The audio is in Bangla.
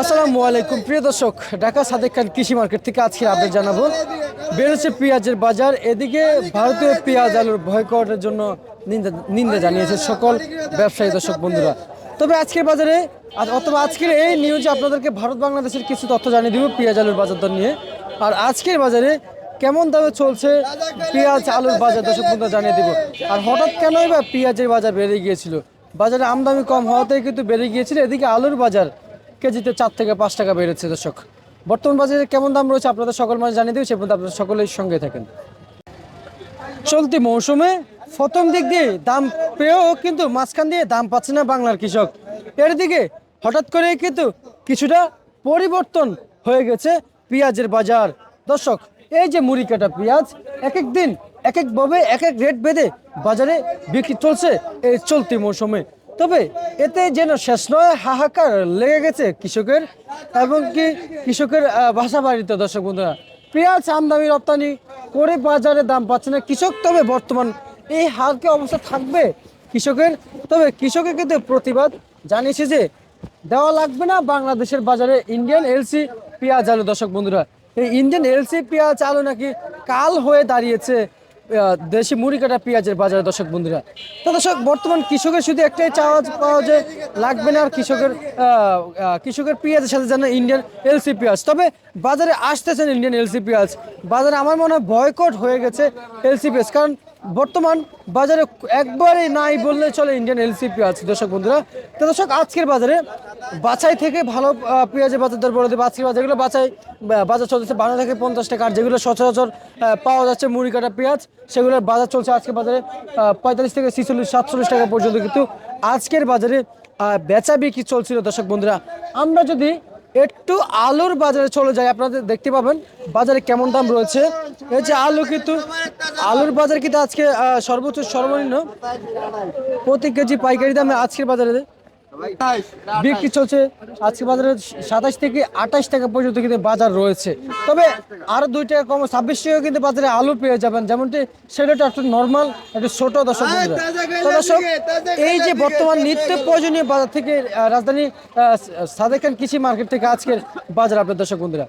আসসালামু আলাইকুম। প্রিয় দর্শক, ঢাকা সাদেক খান কৃষি মার্কেট থেকে আজকে আপডেট জানাব। বেড়েছে পেঁয়াজের বাজার। এদিকে ভারতীয় পেঁয়াজ আলুর ভয়কটের জন্য নিন্দা নিন্দা জানিয়েছে সকল ব্যবসায়ী দর্শক বন্ধুরা। তবে আজকের বাজারে অথবা আজকের এই নিউজে আপনাদেরকে ভারত বাংলাদেশের কিছু তথ্য জানিয়ে দিব পেঁয়াজ আলুর বাজার দর নিয়ে। আর আজকের বাজারে কেমন দামে চলছে পেঁয়াজ আলুর বাজার দর্শক বন্ধুরা জানিয়ে দিব। আর হঠাৎ কেনই বা পেঁয়াজের বাজার বেড়ে গিয়েছিল? বাজারে আমদানি কম হওয়াতেই কিন্তু বেড়ে গিয়েছিল। এদিকে আলুর বাজার কেজিতে চার থেকে পাঁচ টাকা বেড়েছে, দর্শক। বর্তমান বাজারে কেমন দাম রয়েছে আপনাদের সকল মানুষ জানিয়ে সে পর্যন্ত আপনারা সকলের সঙ্গে থাকেন। চলতি মৌসুমে প্রথম দিক দিয়ে দাম পেয়েও কিন্তু মাঝখান দিয়ে দাম পাচ্ছে না বাংলার কৃষক। এর দিকে হঠাৎ করে কিন্তু কিছুটা পরিবর্তন হয়ে গেছে পেঁয়াজের বাজার। দর্শক, এই যে মুড়ি কাটা পেঁয়াজ এক এক দিন এক একভাবে এক এক রেট বেঁধে বাজারে বিক্রি চলছে এই চলতি মৌসুমে। তবে এতে যেন শেষ নয়, হাহাকার লেগে গেছে কৃষকের এবং কি কৃষকের বাসা বাড়িতে দর্শক বন্ধুরা। পেঁয়াজ আমদানি রপ্তানি করে বাজারে দাম পাচ্ছে না কৃষক, তবে বর্তমান এই হালকে অবস্থা থাকবে কৃষকের। তবে কৃষকের কিন্তু প্রতিবাদ জানিয়েছে যে, দেওয়া লাগবে না বাংলাদেশের বাজারে ইন্ডিয়ান এলসি পেঁয়াজ আলু। দর্শক বন্ধুরা, এই ইন্ডিয়ান এলসি পেঁয়াজ আলু নাকি কাল হয়ে দাঁড়িয়েছে দেশি মুড়ি কাটা পেঁয়াজের বাজারে, দর্শক বন্ধুরা। তো দর্শক, বর্তমান কৃষকের শুধু একটাই চাওয়া পাওয়া যে লাগবে না আর কৃষকের কৃষকের পেঁয়াজের সাথে যেন ইন্ডিয়ান এলসি পেঁয়াজ তবে বাজারে আসতেছেন ইন্ডিয়ান এলসি পেঁয়াজ বাজারে আমার মনে হয় বয়কট হয়ে গেছে এলসি পেঁয়াজ কারণ বর্তমান বাজারে একবারে নাই বললে চলে ইন্ডিয়ান এলসি পেঁয়াজ দর্শক বন্ধুরা। তো দর্শক, আজকের বাজারে বাছাই থেকে ভালো পেঁয়াজের বাজার দর বলে দেবে। আজকের বাজার যেগুলো বাছাই বাজার চলছে বারো থেকে পঞ্চাশ টাকা। আর যেগুলো সচরাচর পাওয়া যাচ্ছে মুড়ি কাটা পেঁয়াজ, সেগুলোর বাজার চলছে আজকের বাজারে পঁয়তাল্লিশ থেকে ছিচল্লিশ, সাতচল্লিশ টাকা পর্যন্ত। কিন্তু আজকের বাজারে বেচা বিক্রি চলছিল, দর্শক বন্ধুরা। আমরা যদি একটু আলুর বাজারে চলে যায় আপনাদের দেখতে পাবেন বাজারে কেমন দাম রয়েছে। এই যে আলু কিন্তু আলুর বাজার কিন্তু আজকে সর্বোচ্চ সর্বনিম্ন প্রতি কেজি পাইকারি দামে আজকের বাজারে। বিক্রি চলছে আজকে বাজারে সাতাশ থেকে আঠাশ টাকা পর্যন্ত কিন্তু বাজার রয়েছে। তবে আরও দুই টাকা কম ছাব্বিশ টাকা কিন্তু বাজারে আলু পেয়ে যাবেন। যেমনটি সেটা একটু নর্মাল একটু ছোট দর্শক দর্শক এই যে বর্তমান নিত্য প্রয়োজনীয় বাজার থেকে রাজধানী আহ, সাদেক খান কৃষি মার্কেট থেকে আজকের বাজার আপনার দর্শক বন্ধুরা।